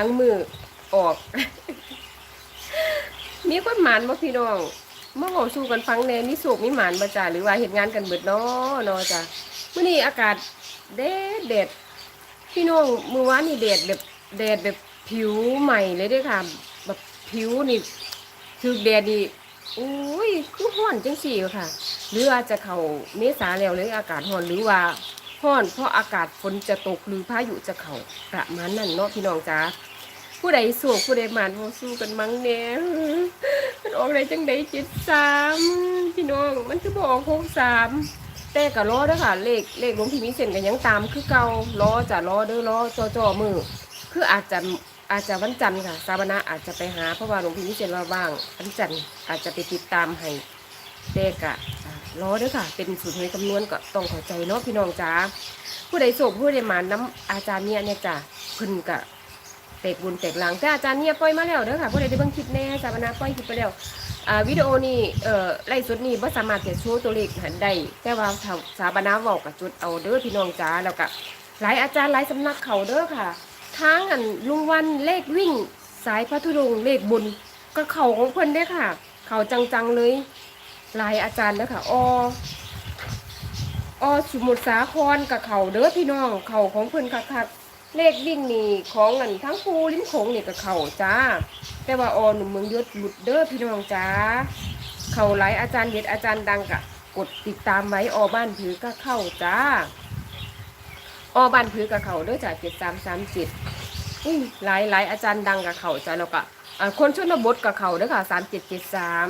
ล้างมือออก มีคนหมานบ่พี่น้องเมื่อบอกสู้กันฟังแน่มีสุกมีหมานบ่จ้าหรือว่าเห็นงานกันเบิดเนาะเนาะจ้ะมื้อนี้อากาศแดดแดดพี่น้องมือวานนี่แดดแบบแดดแบบผิวใหม่เลยด้อค่ะ แบบผิวนี่ถึกแดดนี่อุ้ยคือร้อนจังซี่ค่ะ หรือว่าจะเข้าเมษาแล้วเลยอากาศร้อนหรือว่า ร้อนเพราะอากาศฝนจะตกหรือพายุจะเข้าประมาณนั้นเนาะพี่น้องจ้าผู้ใดสู้ผู้ใดหมานบ่สู้กันมั้งแหน่ยมันออกได้จังไดเจ็ดสามพี่น้องมันคือบอกหกสามแต่ก็รอเด้อค่ะเลขเลขหลวงพี่มีเส้นกันยังตามคือเก่ารอจะรอเด้อรอจอจอมือ คืออาจจะอาจจะวันจันทร์ค่ะสาบนะอาจจะไปหาเพราะว่าหลวงพี่มีเส้นว่าว่างวันจันทร์อาจจะไปติดตามให้แต่กะ อ่ารอเด้อค่ะ เป็นสูตรในคำนวณก็ต้องเข้าใจเนาะพี่น้องจ้าผู้ใดโศกผู้ใดมานน้ำอาจารย์เนี่ยเนี่ยจ้ะเพิ่นกะเตกบุญเตกหลังแต่อาจารย์เนี่ยปล่อยมาแล้วเด้อค่ะผู้ใดได้เบิ่งคลิปแน่สามนาปล่อยคลิปไปแล้วอ่าวิดีโอนี้เอ่อไล่สดนี้บ่สามารถจะโชว์ตัวเลขหันได้แต่ว่าถ้าสาบนาเว้ากับจุดเอาเด้อพี่น้องจ๋าแล้วก็หลายอาจารย์หลายสำนักเขาเด้อค่ะทางอันลุงวันเลขวิ่ง สายพระธุดงค์เลขบุญก็เขาของเพิ่นเด้อค่ะ เขาจังๆเลย หลายอาจารย์เด้อค่ะออสมุทรสาครกับเขาเด้อพี่น้องเขาของเพิ่นคักๆเลขวิ่งนี่ของเงินทั้งภูลิ้มโขงนี่กับเขาจ้า แต่ว่าออหนุ่มเมืองยศหลุดเด้อพี่น้องจ้าเขาหลายอาจารย์เด็ดอาจารย์ดังกะกดติดตามไว้ออบ้านผือก็เข้าจ้าออบ้านผือกับเขาเด้อจ้าเจ็ดสามสามเจ็ดอุ้ยหลายหลายอาจารย์ดังกับเขาจ้าแล้วก็คนชนบทกับเขาเด้อค่ะสามเจ็ดเจ็ดสาม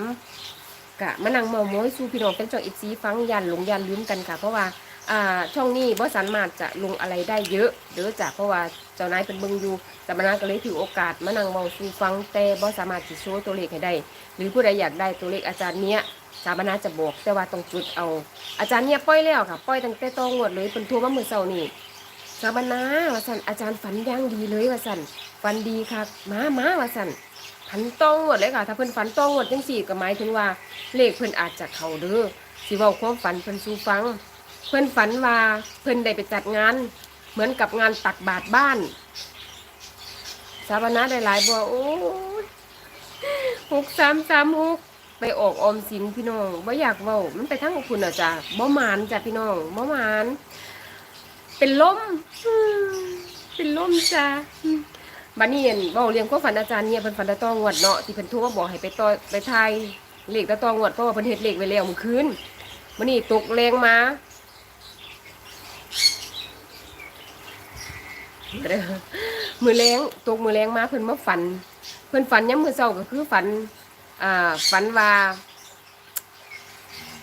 กะมานั่งเมาโม้ยสู้พี่น้องเป็นจองอิซีฟังยันหลงยันลืมกันค่ะ เพราะว่าอ่าช่องนี้บ่สามารถจะลงอะไรได้เยอะเด้อจ้ะเพราะว่าเจ้านายเป็นเบิงอยู่สามนาก็เลยถือโอกาสมานั่งเว้าสู่ฟังแต่บ่สามารถสิโชว์ตัวเลขให้ได้ หรือผู้ใดอยากได้ตัวเลขอาจารย์เนี้ยสามนาจะบอกแต่ว่าต้องจุดเอา อาจารย์เนี้ยปล่อยแล้วค่ะปล่อยตั้งแต่ตองวดเลยเป็นทัวร์มาเมื่อเช้านี่สามนาวาสันอาจารย์ฝันย่างดีเลยวาสันฝันดีค่ะมามา วาสัน ฝันต้องวดเลยค่ะ ถ้าเพิ่นฝันต้องวดจังสี่ก็หมายถึงว่าเลขเพิ่นอาจจะเขาเด้อสิเว้าความฝันเพิ่นสู่ฟัง เพื่อนฝันว่าเพื่อนได้ไปจัดงาน เหมือนกับงานตักบาตรบ้าน สาบานะได้หลายบัวโอ้ยหกสามสามหกไปออกออมสินพี่น้องบ่อยากเว้ามันไปทั้งคุณอะจ้ะบ่หมานจ้ะพี่น้องบ่หมาน เป็นลมอืมเป็นลมจ้ะ บัดนี้เห็นเว้าเรียงความฝันอาจารย์เนี่ยเพิ่นฝันตะตองวดเนาะที่เพิ่นโทรมาบอกให้ไปต่อไปทายเลขตะตองวดเพราะว่าเพิ่นเฮ็ดเลขไว้แล้วเมื่อคืนมันนี่ตกแรงมาเด้อมือแรงตกมือแรงมาเพิ่นมาฝัน เพิ่นฝันย้ำมือเศร้าก็คือฝัน อ่าฝันว่า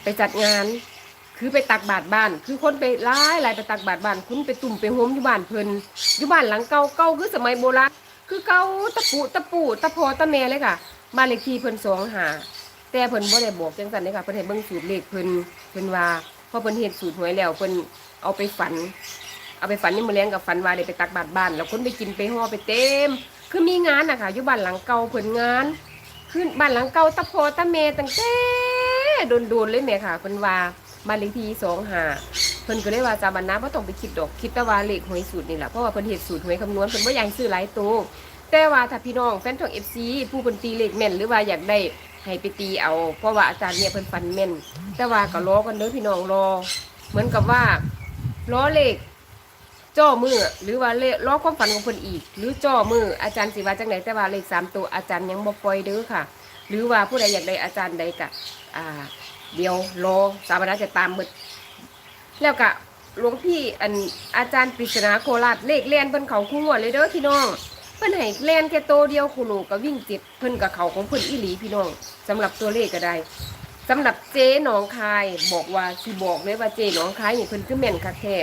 ไปจัดงาน คือไปตักบาตรบ้าน คือคนไปหลายหลายไปตักบาตรบ้าน คุณไปตุ่มไปโฮมอยู่บ้านเพิ่นอยู่บ้านหลังเก่าเก่าคือสมัยโบราณคือเก่าตะปูตะปูตะพอตะแม่เลยค่ะบ้านเลขที่เพิ่นสองหาแต่เพิ่นบ่ได้บอกจังซั่นเลยค่ะเพิ่นให้เบิ่งสูตรเลขเพิ่นเพิ่นว่าพอเพิ่นเฮ็ดสูตรหวยแล้วเพิ่นเอาไปฝัน เอาไปฝันนี่มื้อแลงกับฝันว่าได้ไปตักบาตรบ้าน แล้วคนไปกินไปห่อไปเต็ม คือมีงานน่ะค่ะอยู่บ้านหลังเก่าเพิ่นงานคือบ้านหลังเก่าตะพอตะแม่ตั้งแต่โดนๆเลยแม่ค่ะเพิ่นว่า บ้านเลขที่25เพิ่นก็เลยว่าจาบันนะบ่าต้องไปคิดดอกคิดแต่ว่าเลขหวยสูตรนี่แหละเพราะว่าเพิ่นเฮ็ดสูตรหวยคำนวณเพิ่นบ่าอยากซื้อหลายตัวแต่ว่าถ้าพี่น้องแฟนช่อง FC ผู้เพิ่นตีเลขแม่นหรือว่าอยากได้ให้ไปตีเอา เพราะว่าอาจารย์เนี่ยเพิ่นฟันแม่น แต่ว่าก็รอกันเด้อพี่น้องรอ เหมือนกับว่าล้อเลขจ่อมือหรือว่าเลขล้อความฝันของเพิ่นอีก หรือจ่อมืออาจารย์สิว่าจังไหนแต่ว่าเลขสามตัวอาจารย์ยังบ่ปล่อยเด้อค่ะ หรือว่าผู้ใดอยากได้อาจารย์ใดก็อ่า เดี๋ยวรอสามนาจะตามหมดแล้วก็หลวงพี่อันอาจารย์ปริศนาโคราชเลขเลียนเพิ่นเขาคู่งวดเลยเด้อพี่น้องเพิ่นให้แล่นแค่โตวเดียวคูหนูก็วิ่งเจ็ดเพิ่นกับเขาของเพิ่นอีหลีพี่น้องสำหรับตัวเลขก็ได้สำหรับเจ๊หนองคายบอกว่าสิบอกเลยว่าเจ๊หนองคายนี่เพิ่นคือแม่นคักแท้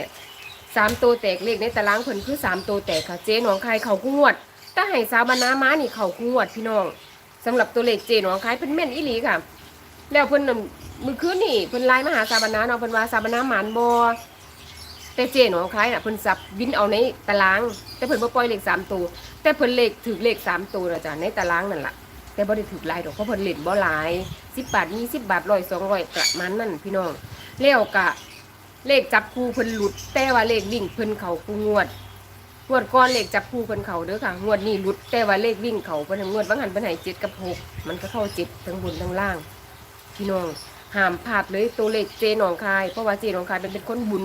สามตัวแตกเลขในตารางเพิ่นคือสามตัวแตกค่ะเจ๊หนองคายเขาคู่งวดถ้าให้สาวบรรณาม้านี่เขาคู่งวดพี่น้องสำหรับตัวเลขเจ๊หนองคายเพิ่นแม่นอีหลีค่ะ แล้วเพิ่นน่ะ มือคืนนี่เพิ่นไลน์มาหาสาบรรณาเนาะเพิ่นว่าสาบรรณาหมานบ่แต่เจหนองคล้ายน่ะเพิ่นสับวินเอาในตาราง แต่เพิ่นบ่ปล่อยเลขสามตัวแต่เพิ่นเลขถือเลขสามตัวนะจ๊ะในตารางนั่นล่ะแต่บ่ได้ถือลายดอกเพราะเพิ่นเล่นบ่หลายสิบบาทยี่สิบบาทร้อยสองร้อยประมาณนั้นพี่น้องแล้วกะเลขจับคู่เพิ่นหลุด แต่ว่าเลขวิ่งเพิ่นเขาคู่งวดงวดก้อนเลขจับคู่เพิ่นเขาเด้อค่ะงวดนี้หลุด แต่ว่าเลขวิ่งเขาเพิ่นงวดบางหันเพิ่นให้เจ็ดกับหกมันก็เข้าเจ็ดทั้งบนทั้งล่าง พี่น้อง ห้ามพลาดเลยตัวเลขเจหนองคาย เพราะว่าเจหนองคายเป็นเป็นคนบุญ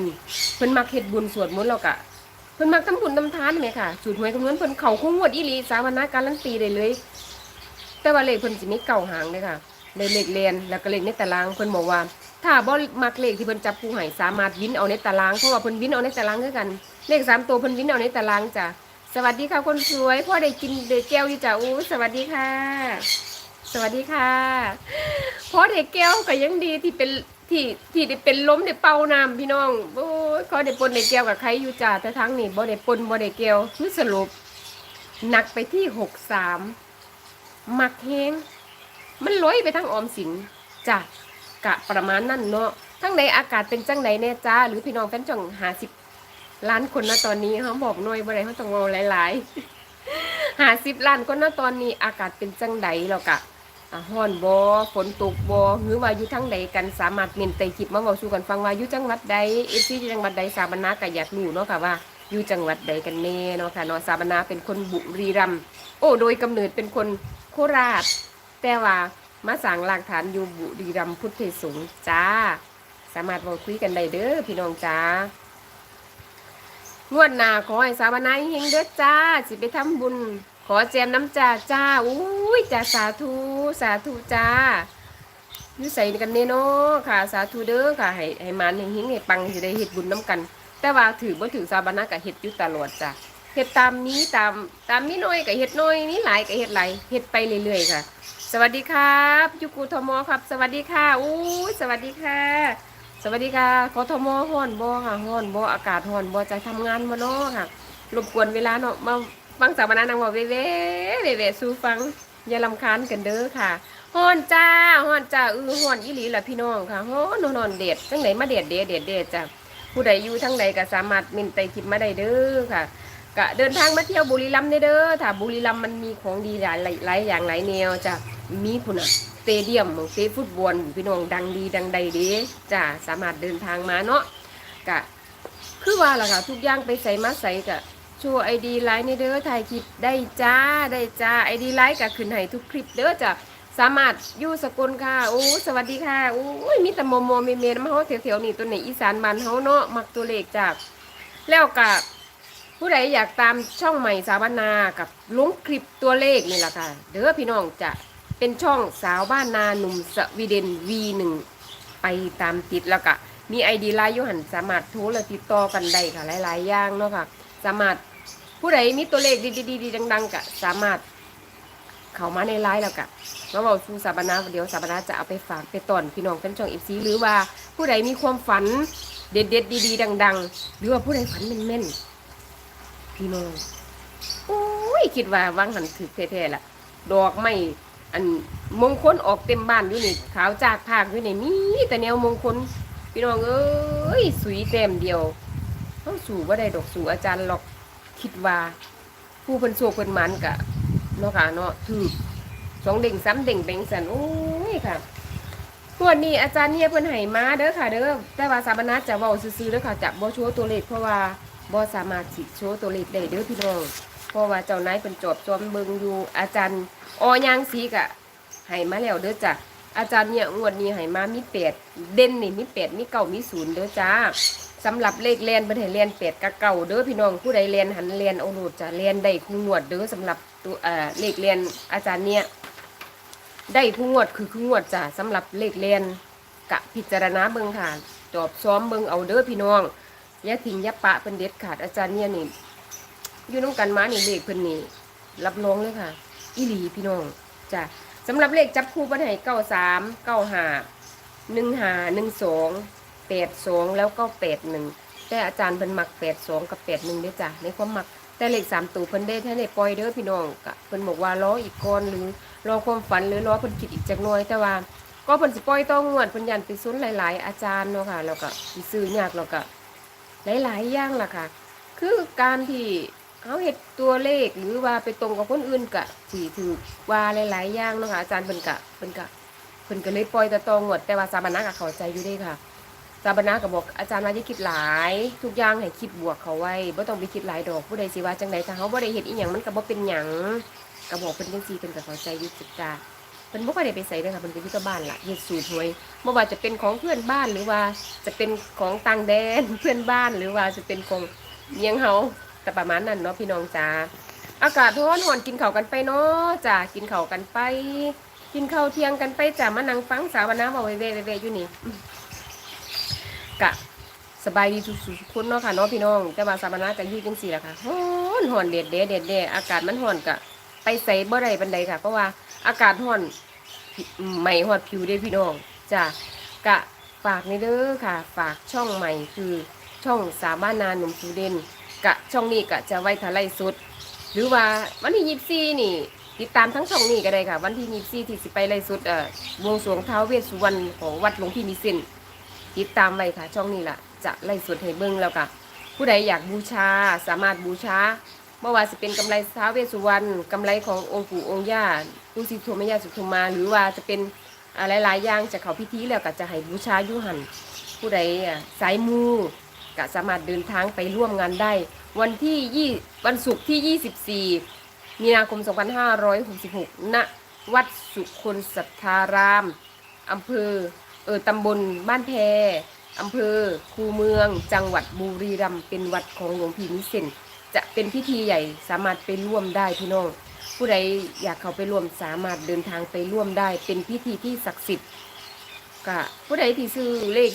เพิ่นมักเฮ็ดบุญสวดมนต์แล้วก็เพิ่นมักทำบุญทำทานแหมค่ะสูตรหวยคำนวณเพิ่นเขาคงงวดอีหลีสามนาการันตีได้เลย แต่ว่าเลขเพิ่นสิมีเก่าหางเลยค่ะในเลขเรียนแล้วก็เลขในตารางเพิ่นบอกว่า ถ้าบ่มักเลขที่เพิ่นจับผู้ให้สามารถวินเอาในตารางเพราะว่าเพิ่นวินเอาในตารางคือกัน เลขสามตัวเพิ่นวินเอาในตารางจ้ะสวัสดีค่ะคนสวยพ่อได้กินเดแก้วอยู่จ้ะอู้สวัสดีค่ะ สวัสดีค่ะพ่อเด็กแก้วก็ยังดีที่เป็นที่ที่ได้เป็นล้มได้เป่าน้ำพี่น้องโอ้ยขอได้ปนได้แก้วกับใครอยู่จ้าแต่ทั้งนี้บ่ได้ปนบ่ได้แก้วคือสรุปหนักไปที่หกสามมักแฮงมันลอยไปทั้งออมสินจ้ะกะประมาณนั่นเนาะทั้งในอากาศเป็นจังไหนแน่จ้า หรือพี่น้องแฟนจ่องหาสิบล้านคนนะตอนนี้เขาบอกหน่อยบ่ได้เขาต้องเอาหลายๆหาสิบล้านคนนะตอนนี้อากาศเป็นจังไดแล้วกะ อะฮ้อนบอฝนตกบอหรือว่าอยู่ทั้งใดกันสามารถเมนไตคลิปมาบอกสู่กันฟังว่าอยู่จังหวัดใดเอฟซีจังหวัดใดสาบนาก็อยากรู้เนาะค่ะว่าอยู่จังหวัดใดกันแน่เนาะค่ะเนาะสาบนาเป็นคนบุรีรัมย์โอ้โดยกำเนิดเป็นคนโคราช แต่ว่ามาสร้างรากฐานอยู่บุรีรัมย์พุทธสงฆ์จ้า สามารถบอกคุยกันได้เด้อพี่น้องจ้างวดหน้าขอให้สาบนาเฮงเด้อจ้าสิไปทำบุญ ขอแจมน้ำจ้าจ้าอุ้ยจ้าสาธุสาธุจ้าอยู่ใส่กันเนาะค่ะ สาธุเด้อค่ะให้ให้มันให้หิงให้ปังสิได้เฮ็ดบุญน้ำกัน แต่ว่าถือบ่าถือสาบานะก็เฮ็ดอยู่ตลอดจ้ะเฮ็ดตามนี้ตามตามนี้น้อยก็เฮ็ดน้อยนี้หลายก็เฮ็ดหลายเฮ็ดไปเรื่อยๆค่ะ สวัสดีครับยุกูทมอครับ สวัสดีค่ะอู้สวัสดีค่ะ สวัสดีค่ะขอทมฮ้อนบ่ค่ะฮ้อนบ่อากาศฮ้อนบ่จะทำงานบ่เนาะค่ะรบกวนเวลาเนาะมา ฟังสาวนานังบอกเว่เว่เว่สู้ฟังอย่าลำคาญกันเด้อค่ะฮ้อนจ้าฮ้อนจ้าเออฮ้อนอีหลีล่ะพี่น้องค่ะฮ้อนนอนเด็ดจังไหนมาเด็ดเด็ดเด็ดเด็ดจ้ะผู้ใดอยู่ทั้งใดก็สามารถมินไตคลิปมาได้เด้อค่ะก็เดินทางมาเที่ยวบุรีรัมย์เด้อถ้าบุรีรัมย์มันมีของดีหลายหลายอย่างหลายแนวจ้ะมีพุ่นอะสเตเดียมของเตฟุตบอลพี่น้องดังดีดังใดเด้จ้ะสามารถเดินทางมาเนาะก็คือว่าล่ะค่ะทุกอย่างไปใส่มาใส่ก็ โชว์ไอดีไลน์ในเด้อถ่ายคลิปได้จ้าได้จ้าไอดีไลน์ก็ขึ้นให้ทุกคลิปเด้อจ้ะสามารถยู่สกุลค่ะโอ้สวัสดีค่ะโอ้ยมีแต่โมโมเมเมนมาเฮาแถวๆนี่ตัวไหนอีสานบ้านเฮาเนาะมักตัวเลขจากแล้วก็ผู้ใดอยากตามช่องใหม่สาวบ้านนากับลุงคลิปตัวเลขนี่แหละค่ะ เด้อพี่น้องจะเป็นช่องสาวบ้านนาหนุ่มสวีเดน V1 ไปตามติดแล้วก็มีไอดีไลน์ยูหันสามารถโทรและติดต่อกันได้ค่ะหลายๆอย่างเนาะค่ะ สามารถ ผู้ใดมีตัวเลขดีๆๆดัง ๆก็สามารถเข้ามาในไลน์แล้วก็มาบอกสู่สาบานาเดี๋ยวสาบานาจะเอาไปฝากไปตอนพี่น้องเป็นช่องเอฟซีหรือว่าผู้ใดมีความฝันเด็ดๆดีๆดัง ๆ หรือว่าผู้ใดฝันแม่นๆพี่น้องโอ้ยคิดว่าวางหันถือแท้ๆล่ะดอกไม้อันมงคลออกเต็มบ้านอยู่นี่ขาวจากภาคอยู่นี่มีแต่แนวมงคลพี่น้องเอ้ยสุยเต็มเดียวเขาสู่ว่าได้ดอกสู่อาจารย์หรอก คิดว่า ผู้เพิ่นโชคเพิ่นมันกะเนาะค่ะเนาะถือสองเด้งสามเด้งแบ่งสันโอ้ยค่ะงวดนี้อาจารย์เนี่ยเพิ่นให้มาเด้อค่ะ เด้อแต่ว่าสาบนาจะเว้าซื่อๆเด้อค่ะจะบ่โชว์ตัวเลขเพราะว่าบ่สามารถสิโชว์ตัวเลขได้เด้อพี่น้องเพราะว่าเจ้านายเพิ่นจอบจอมเบิงอยู่อาจารย์อยางสีกะให้มาแล้วเด้อจ้ะอาจารย์เนี่ยงวดนี้ให้มามีแปดเด่นนี่มีแปดมีเก้ามีศูนย์เด้อจ้า สำหรับเลขเลียนเป็นให้เลียนเป็ดกะเก่าเด้อพี่น้องผู้ใดเลียนหันเลียนเอาหลดจะเลียนได้คู่งวดเด้อสำหรับตัวเลขเลียนอาจารย์เนี่ยได้คู่งวดคือคู่งวดจ้ะสำหรับเลขเลียนกะพิจารณาเบิ่งค่ะจอบซ้อมเบิ่งเอาเด้อพี่น้องย่าทิ้งย่าปะเป็นเด็ดขาดอาจารย์เนี่ยนี่อยู่น้องกันมานี่เลขเพิ่นนี่รับรองเลยค่ะอีหลีพี่น้องจ้ะสำหรับเลขจับคู่เพิ่นให้เก้าสามเก้าห้าหนึ่งห้าหนึ่งสอง แปดสองแล้วก็แปดหนึ่งแต่อาจารย์เพิ่นมักแปดสองกับแปดหนึ่งด้วยจ้ะในความมักแต่เลขสามตัวเพิ่นได้ท่าในปล่อยเด้อพี่น้องกะเพิ่นบอกว่ารออีกก่อนหรือรอความฝันหรือรอเพิ่นคิดอีกจักหน่อยแต่ว่าก็เพิ่นสิปล่อยต้องงวดเพิ่นยันไปซุนหลาย ๆ อาจารย์เนาะค่ะแล้วก็สิซื้อยากแล้วก็หลาย ๆ อย่างล่ะค่ะ คือการที่เขาเฮ็ดตัวเลขหรือว่าไปตรงกับคนอื่นกะสิถือว่าหลายๆอย่างเนาะค่ะอาจารย์เพิ่นกะเพิ่นกะเพิ่นก็เลยปล่อยแต่ตองวดแต่ว่าสามนักก็เข้าใจอยู่ด้ค่ะ สาบนาก็บอกอาจารย์ว่าอย่คิดหลาย ทุกอย่างให้คิดบวกเขาไว้บ่ต้องไปคิดหลายดอกผู้ใดสิว่าจังไดถ้าเขาบ่ได้เฮ็ดอีหยังมันก็บ่เป็นหยังก็บอกเพิ่นจังซี่เพิ่นก็เข้าใจอยู่จุดจ้าเพิ่นบ่ค่อยได้ไปไสเด้อค่ะเพิ่นก็อยู่บ้านล่ะเฮ็ดสูตรหวยบ่ว่าจะเป็นของเพื่อนบ้านหรือว่าจะเป็นของต่างแดนเพื่อนบ้านหรือว่าจะเป็นของเมียงเฮาแต่ประมาณนั้นเนาะพี่น้องจ้าอากาศร้อนหอนกินเข้ากันไปเนาะจ้ากินเข้ากันไป กินข้าวเที่ยงกันไปจ้ามานั่งฟังสาวนาเว้าเว่ๆๆอยู่นี่ กะสบายดีทุกๆคนเนาะค่ะเนาะพี่น้อง แต่ว่าสามนาจะอยู่จังซี่ละค่ะฮ้อนฮ้อนเด็ดเด็ดเด็ดเด็ดอากาศมันฮ้อนกะไปใส่บ่ได้ปานใดค่ะ เพราะว่าอากาศฮ้อนใหม่ฮอดผิวเด้พี่น้องจ้ะกะฝากในเด้อค่ะ ฝากช่องใหม่คือช่องสามารถนานหนุ่มสูเด่นกะช่องนี้กะจะไว้ทะไลสุด หรือว่าวันที่ยี่สี่นี่ ติดตามทั้งช่องนี้ก็ได้ค่ะ วันที่ยี่สี่ที่สิไปไล่สุดเอ่อวงสวงเท้าวเวสสุวรรณของวัดหลวงพี่นิสิน ติดตามไว้ค่ะ ช่องนี้ล่ะ จะไล่สดให้เบิ่งแล้วค่ะ ผู้ใดอยากบูชาสามารถบูชาเมื่อว่าจะเป็นกำไรท้าวเวสุวรรณกำไรขององค์ปู่องค์ย่าปู่สิทธมยาสุธมา หรือว่าจะเป็นอะไรหลายอย่างจะเขาพิธีแล้วก็จะให้บูชายุหันผู้ใดอะสายมูก็สามารถเดินทางไปร่วมงานได้ วันที่ยี่วันศุกร์ที่ 24 มีนาคม 2566 ณ วัดสุคนสัทธารามอำเภอ เออตำบลบ้านแพอำเภอคูเมือง จังหวัดบุรีรัมย์เป็นวัดของหลวงพี่นิเซนจะเป็นพิธีใหญ่สามารถไปร่วมได้พี่น้อง ผู้ใดอยากเข้าไปร่วมสามารถเดินทางไปร่วมได้ เป็นพิธีที่ศักดิ์สิทธิ์ก็ผู้ใดที่ซื้อเลข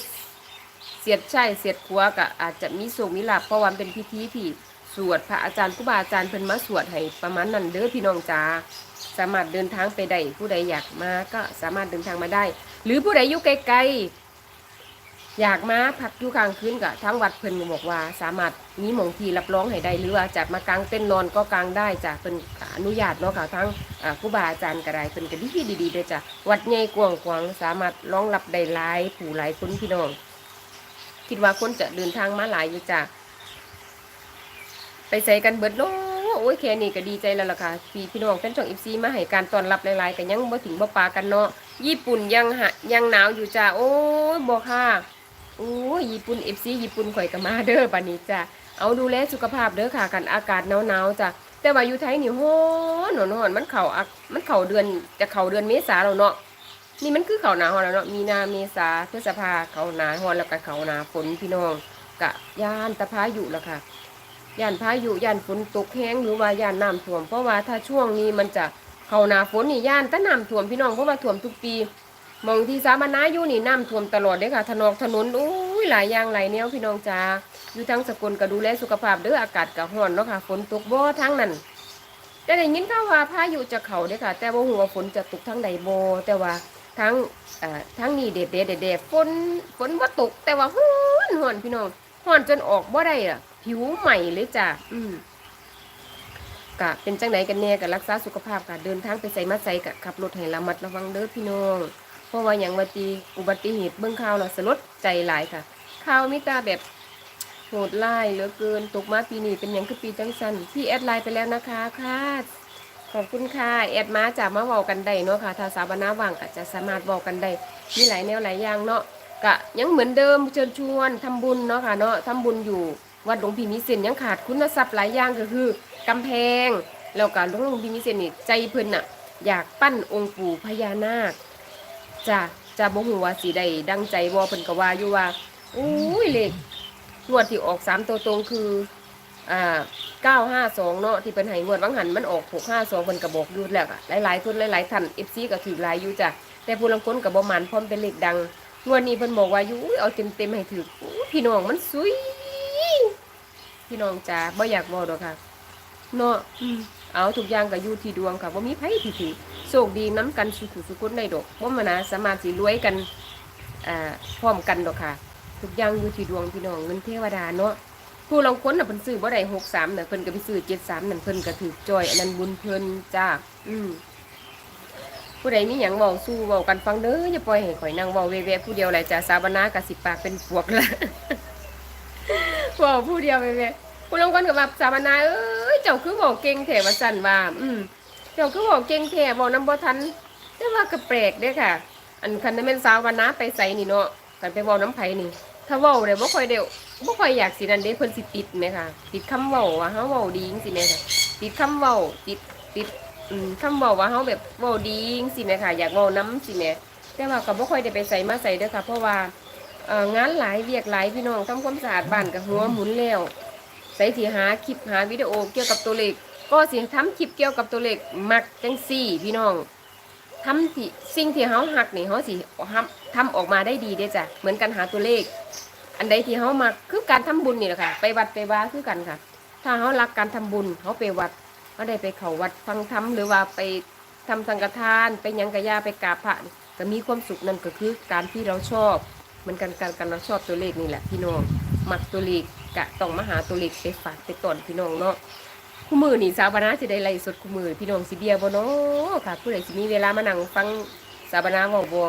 เสียดใช่เสียดขัวก็อาจจะมีโชคมีลาภเพราะวันเป็นพิธีที่สวดพระอาจารย์ครูบาอาจารย์เพิ่นมาสวดให้ประมาณนั้นเด้อพี่น้องจ้าสามารถเดินทางไปได้ผู้ใดอยากมาก็สามารถเดินทางมาได้ หรือผู้ใดอยู่ไกลๆอยากมาพักอยู่กลางคืนก็ทั้งวัดเพิ่นก็บอกว่าสามารถมีหมองที่รับรองให้ได้หรือว่าจะมากางเต้นนอนก็กางได้จ้ะเพิ่นอนุญาตเนาะค่ะทั้งครูบาอาจารย์ก็ได้เพิ่นก็ดีดีๆเด้อจ้ะวัดใหญ่กว้างขวางสามารถรองรับได้หลายผู้หลายคนพี่น้อง คิดว่าคนจะเดินทางมาหลายอยู่จ้ะไปใส่กันเบิดโลโอ้ยแค่นี้ก็ดีใจแล้วล่ะค่ะพี่พี่น้องแฟนช่องอีซีมาให้การต้อนรับหลายๆกันยังบ่ถึงบ่ปากันเนาะ ญี่ปุ่นยังหะยังหนาวอยู่จ้าโอ้ยบอกค่ะโอ้ยญี่ปุ่นเอฟซีญี่ปุ่นข่อยก็มาเด้อบัดนี้จ้าเอาดูแลสุขภาพเด้อค่ะกันอากาศหนาวๆจ้ะแต่ว่าอยู่ไทยนี่โหหนอนๆมันเข่าอักมันเข่าเดือนจะเข่าเดือนเมษาแล้วเนาะนี่มันคือเข่าหนาวแล้วเนาะมีนาเมษาพฤษภาเข่าหนาฮอนแล้วก็เข่าหนาฝนพี่น้องกะย่านตะพายุแล้วค่ะย่านพายุย่านฝนตกแห้งหรือว่าย่านน้ำท่วม เพราะว่าถ้าช่วงนี้มันจะ เขาหนาฝนนี่ย่านแต่น้ำท่วมพี่น้องเพราะว่าท่วมทุกปีมองที่สามานาอยู่นี่น้ำท่วมตลอดเลยค่ะถนนถนนอุ้ยหลายอย่างหลายแนวพี่น้องจ้าอยู่ทั้งสกลก็ดูแลสุขภาพเด้ออากาศก็ร้อนเนาะค่ะฝนตกบ่ทั้งนั้นแต่ได้ยินข่าวว่าพายุจะเข้าเด้อค่ะ แต่ว่าหัวฝนจะตกทั้งใดบ่แต่ว่าทั้งอ่อทั้งนี้เด็ดเด็ดเด็ดฝนฝนว่าตกแต่ว่าร้อนร้อนพี่น้องร้อนจนออกบ่ได้อะผิวใหม่เลยจ้ะอืม กะเป็นจังไหนกันแน่กับรักษาสุขภาพกะเดินทางไปใส่มาใส่กะขับรถให้ระมัดระวังเด้อพี่น้องเพราะว่าอย่างวัตีอุบัติเหตุเบื้องข่าวเราะสลดใจหลายค่ะข่าวมิตาแบบโหดร้ายเหลือเกินตกมาปีนี้เป็นอย่างคือปีจังสันพี่แอดไลน์ไปแล้วนะคะค่ะขอบคุณค่ะแอดมาจากมาเวากันได้เนาะค่ะถ้าสาวนาว่างก็จะสามารถเว้ากันได้มีหลายแนวหลายอย่างเนาะกะยังเหมือนเดิมเชิญชวนทำบุญเนาะค่ะเนาะทำบุญอยู่วัดหลวงพี่มิเซนยังขาดคุณทรัพย์หลายอย่างก็คือ กำแพง แล้วก็หลวงลวงพี่มิเซนนี่ใจเพิ่นน่ะ อยากปั้นองค์ปู่พญานาคจะจะบ่ฮู้ว่าสิได้ดังใจบ่เพิ่นก็ว่าอยู่ว่าอุ้ยเลขงวดที่ออก3ตัวตรงคืออ่า952เนาะที่เพิ่นให้งวดวังหันมันออก652เพิ่นก็บอกอยู่แล้วอะหลายๆคนหลายๆท่าน FC ก็ถือหลายอยู่จ้ะแต่ผู้ลางคนก็บ่มันพร้อมเป็นเลขดังงวดนี้เพิ่นบอกว่าอยู่อุ้ยเอาเต็มๆให้ถืออู้พี่น้องมันสวยพี่น้องจ๋าบ่อยากบอกดอกค่ะ เนาะอืมเอาทุกอย่างก็อยู่ที่ดวงค่ะว่ามีไผที่ถือโชคดีน้ำกันสุขุสุขุนในดอกว่ามันนะสามารถสิรวยกันอ่าพร้อมกันดอกค่ะ ทุกอย่างอยู่ที่ดวงพี่น้องเงินเทวดาเนาะผู้ลางค้นน่ะเพิ่นซื้อบ่ได้หกสามน่ะเพิ่นก็ไปซื้อเจ็ดสามนั่นเพิ่นก็ถือจอยอันนั้นบุญเพิ่นจ้าอืมผู้ใดมีหยังเว้าสู้เว้ากันฟังเด้ออย่าปล่อยให้ข่อยนั่งเว้าเว่ๆผู้เดียวแหละจ้าสาบนากะสิปากเป็นปวกละเว้าผู้เดียวเว่ๆ ผู้ลางคนก็ว่าสามนาเอ้ยเจ้าคือบอกเก่งแถวาสั่นว่า อืมเจ้าคือบอกเก่งแถบอกน้ำบ่ทันแต่ว่าก็แปลกเด้อค่ะ อันคันนั้นเป็นสาววนาไปใส่นี่เนาะกันไปเว้าน้ำไผ่นี่ ถ้าเว้าได้บ่ค่อยเด้บ่ค่อยอยากสินั่นเด้เพิ่นสิติดแหมค่ะ ติดคำเว้าว่าเฮาเว้าดีจังซี่แหมค่ะติดคำเว้าติดติดอืมคำเว้าว่าเฮาแบบเว้าดีจังซี่แหมค่ะ อยากเว้านํสิแหมแต่ว่าก็บ่ค่อยได้ไปใส่มาใส่เด้อค่ะ เพราะว่างานหลายเวียกหลายพี่น้องทำความสะอาดบ้านก็หัวหมุนแล้ว ใส่สิหาคลิปหาวิดีโอเกี่ยวกับตัวเลขก็สิทำคลิปเกี่ยวกับตัวเลขมักจังซี่ พี่น้องทำที่สิ่งที่เขาหักนี่เขาสิทำทำออกมาได้ดีเด้จ้ะเหมือนกันหาตัวเลข อันใดที่เขามักคือการทำบุญนี่แหละค่ะ ไปวัดไปว่าคือกันค่ะ ถ้าเขารักการทำบุญเขาไปวัดเขาได้ไปเขาวัดฟังธรรมหรือว่าไปทำสังฆทาน ไปยังกะยาไปกราบพระก็มีความสุขนั่นก็คือการที่เราชอบ เหมือนกันการการเราชอบตัวเลขนี่แหละพี่น้องมักตัวเลข กะต้องมาหาตัวเลขไปฝากไปตอนพี่น้องเนาะคู่มือนี่สาวบานาสิได้ไล่สดคู่มือพี่น้องสิเบียบ่เนาะค่ะผู้ใดสิมีเวลามานั่งฟังสาวบานาเว้าบ่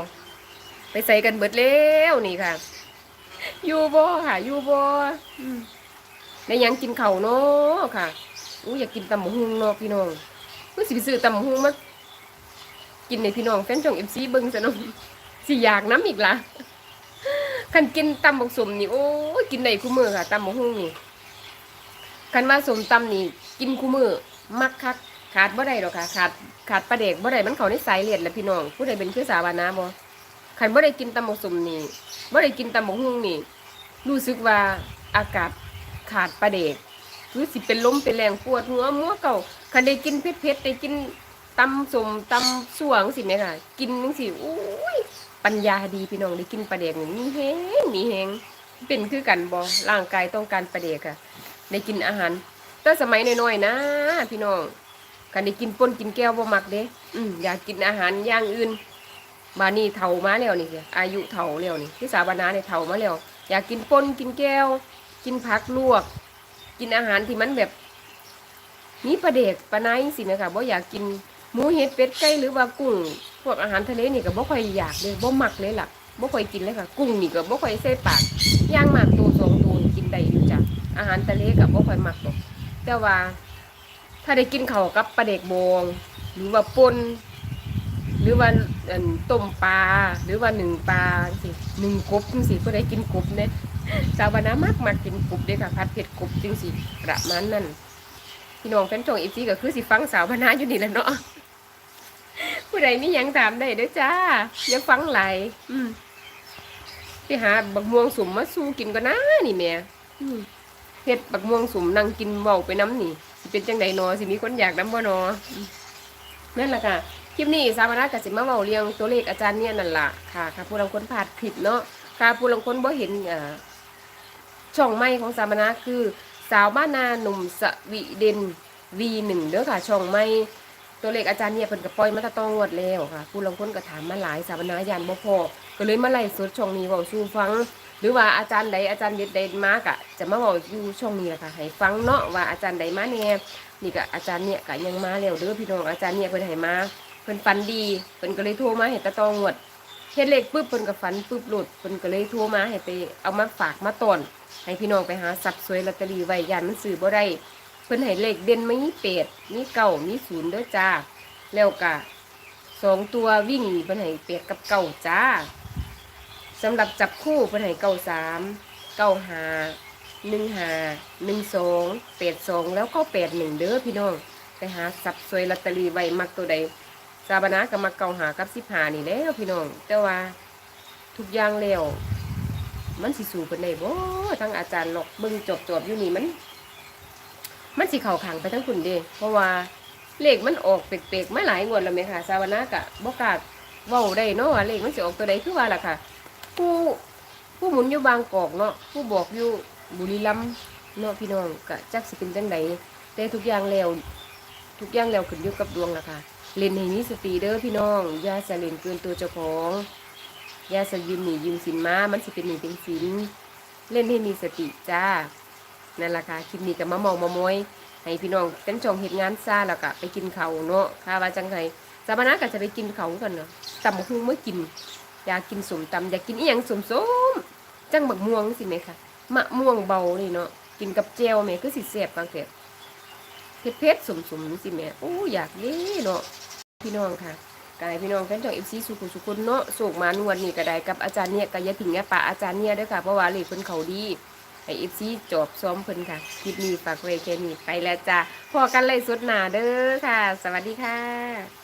ไปใส่กันเบิดแล้วนี่ค่ะอยู่บ่ค่ะอยู่บ่อืมได้หยังกินเข้าเนาะค่ะอู้อยากกินตำหุงเนาะพี่น้องเพิ่นสิไปซื้อตำหุงมากินในพี่น้องแฟนช่อง FC เบิ่งซะเนาะสิอยากน้ำอีกล่ะ คันกินตำบักสมนี่โอ้ยกินได้คู่มือค่ะตำบักหุ่งนี่คันว่าสมตำนี่กินคู่มือมักคักขาดบ่ได้หรอกค่ะ ขาดขาดปลาเด็กบ่ได้มันเขาในสายเลือดแหละพี่น้องผู้ใดเป็นคือสาวานาบ่คันบ่ได้กินตำบักสมนี่บ่ได้กินตำบักหุ่งนี่รู้สึกว่าอากาศขาดปลาเด็กรู้สิเป็นล้มเป็นแรงปวดหัวมัวเก่าคันได้กินเผ็ดๆได้กินตำสมตำสวงสิแม่ค่ะ กินจังสิโอ้ย ปัญญาดีพี่น้องได้กินปลาเด็กนี่มีแฮงมีแฮงเป็นคือกันบ่ร่างกายต้องการปลาเด็กค่ะได้กินอาหารแต่สมัยน้อยๆนะ พี่น้องกันได้กินป่นกินแก้วบ่มักเด้อืมอยากกินอาหารอย่างอื่นบานี่เฒ่ามาแล้วนี่อายุเฒ่าแล้วนี่ที่สาบานาเนี่ยเฒ่ามาแล้วอยากกินป่นกินแก้ว กินผักลวก กินอาหารที่มันแบบมีประเด็กปลาไนสินะคะบ่อยากกินหมูเห็ดเป็ดไก่หรือว่ากุ้ง พวกอาหารทะเลนี่ก็บ่ค่อยอยากเลยบ่มักเลยล่ะบ่ค่อยกินเลยค่ะ กุ้งนี่ก็บ่ค่อยใส่ปากย่างมากตัวสองตัวกินได้อยู่จ้ะอาหารทะเลกับบ่ค่อยมักหรอกแต่ว่า ถ้าได้กินเขากับปลาเด็กบองหรือว่าป่นหรือว่าต้มปลาหรือว่าหนึ่งปลาสิหนึ่งกบจังสิก็ได้กินกบเนี่ยชาวบ้านมักมักกินกบเด้อค่ะพัดเผ็ดกบจังสิประมาณนั้นพี่น้องแฟนช่องอีซีก็คือสิฟังสาวบ้านนาอยู่นี่แหละเนาะ ผู้ใดมีหยังถามได้เด้อจ้าอย่าฟังไหลายอืมไปหาบักม่วงสุ่มมาสู้กินก็นะนี่แม่อืมเฮ็ดบักม่วงสุมนั่งกินเว้าไปน้ำนี่สิเป็นจังไดนอสิมีคนอยากน้ำบ่นออืมนั่นแหละค่ะคลิปนี้สามารถกับสิมาเว้าเรียงตัวเลขอาจารย์เนี่ยนั่นล่ะค่ะค่ะผู้ลางคนผ่านคลิปเนาะค่ะผู้ลางคนบ่เห็นอ่าช่องใหม่ของสามนาคือ สาวบ้านนาหนุ่มสวีเดน V1 เด้อค่ะช่องใหม่ ตัวเลขอาจารย์เนี่ยเพิ่นก็ปล่อยมาตะตองวดแล้วค่ะ ผู้ลางคนก็ถามมาหลายสามนายานบ่พอก็เลยมาไล่สดช่องนี้เว้าสู่ฟัง หรือว่าอาจารย์ใดอาจารย์เด็ดใดมากะจะมาบอกอยู่ช่องนี้ค่ะให้ฟังเนาะว่าอาจารย์ใดมาแน่นี่ก็อาจารย์เนี่ยก็ยังมาแล้วเด้อพี่น้องอาจารย์เนี่ยเพิ่นให้มาเพิ่นฝันดีเพิ่นก็เลยโทรมาให้ตะตองวดเฮ็ดเลขปุ๊บเพิ่นก็ฝันปุ๊บหลุดเพิ่นก็เลยโทรมาให้ไปเอามาฝากมาตอนให้พี่น้องไปหาสับสวยลอตเตอรี่ไว้ยานมันซื้อบ่ได้ พิ่นให้เลขเด่นมามีเป็ดมีเก้ามีศูนย์ด้อจ้า แล้วก็สองตัววิ่งเพิ่นให้เป็ดกับเก้าจ้าสำหรับจับคู่เพิ่นให้เก้าสามเก้าหาหนึ่งหาหนึ่งสองแปดสองแล้วก็แปดหนึ่งเด้อพี่น้องไปหาสับสวยลอตเตอรี่ไว้มักตัวใดซาบานะกับมักเก้าหากับสิบหานี่แล้วพี่น้อง แต่ว่าทุกอย่างแล้วมันสิสู่เพิ่นได้บ่ทั้งอาจารย์หลอกเบิ่งจบจบอยู่นี่มัน มันสิเข้าขังไปทั้งคุณเด้เพราะว่าเลขมันออกเปกๆมาหลายงวดแล้วไหมค่ะซาบานากะบ่กล้าเว้าได้เนาะว่าเลขมันสิออกตัวใดคือว่าล่ะค่ะ ผู้ผู้หมุนอยู่บางกอกเนาะผู้บอกอยู่บุรีรัมย์เนาะพี่น้องก็จักสิเป็นจังไดแต่ทุกอย่างแล้วทุกอย่างแล้วขึ้นอยู่กับดวงล่ะค่ะเล่นให้มีสติเด้อพี่น้องอย่าสะเล่นเกินตัวเจ้าของอย่าสะยืมหนียืมสินมามันสิเป็นหนีเป็นสินเล่นให้มีสติจ้า นั่นแหละค่ะคลิปนี้ก็มามองมามอยให้พี่น้องเป็นจองเหตุงานซาแล้วก็ไปกินเขาวเนาะค่ะว่าจังไงสามารถก็จะไปกินเขาวกันเนาะตำบักหุ่งเมื่อกิน อยากกินสมตำอยากกินอีหยังสมสมๆจังบักม่วงสิไหมคะมะม่วงเบานี่เนาะกินกับเจลแม่คือสิแซ่บกังเผ็ดเผ็ดเผ็ดๆสมสมๆสิแม่โอ้อยากเด้เนาะพี่น้องค่ะกายพี่น้องแฟนช่อง FC สุขุสุขุนเนาะสูกมานวดนี่ก็ได้กับอาจารย์เนี่ยก็อย่าทิ้งอย่าปอาจารย์เนี่ยด้วยค่ะเพราะว่าเลขเพิ่นเขาดี ให้ FC จอบซ้อมเพิ่นค่ะ คลิปนี้ฝากไว้แค่นี้ไปแล้วจ้าพอกันเลยสุดหนาเด้อค่ะ สวัสดีค่ะ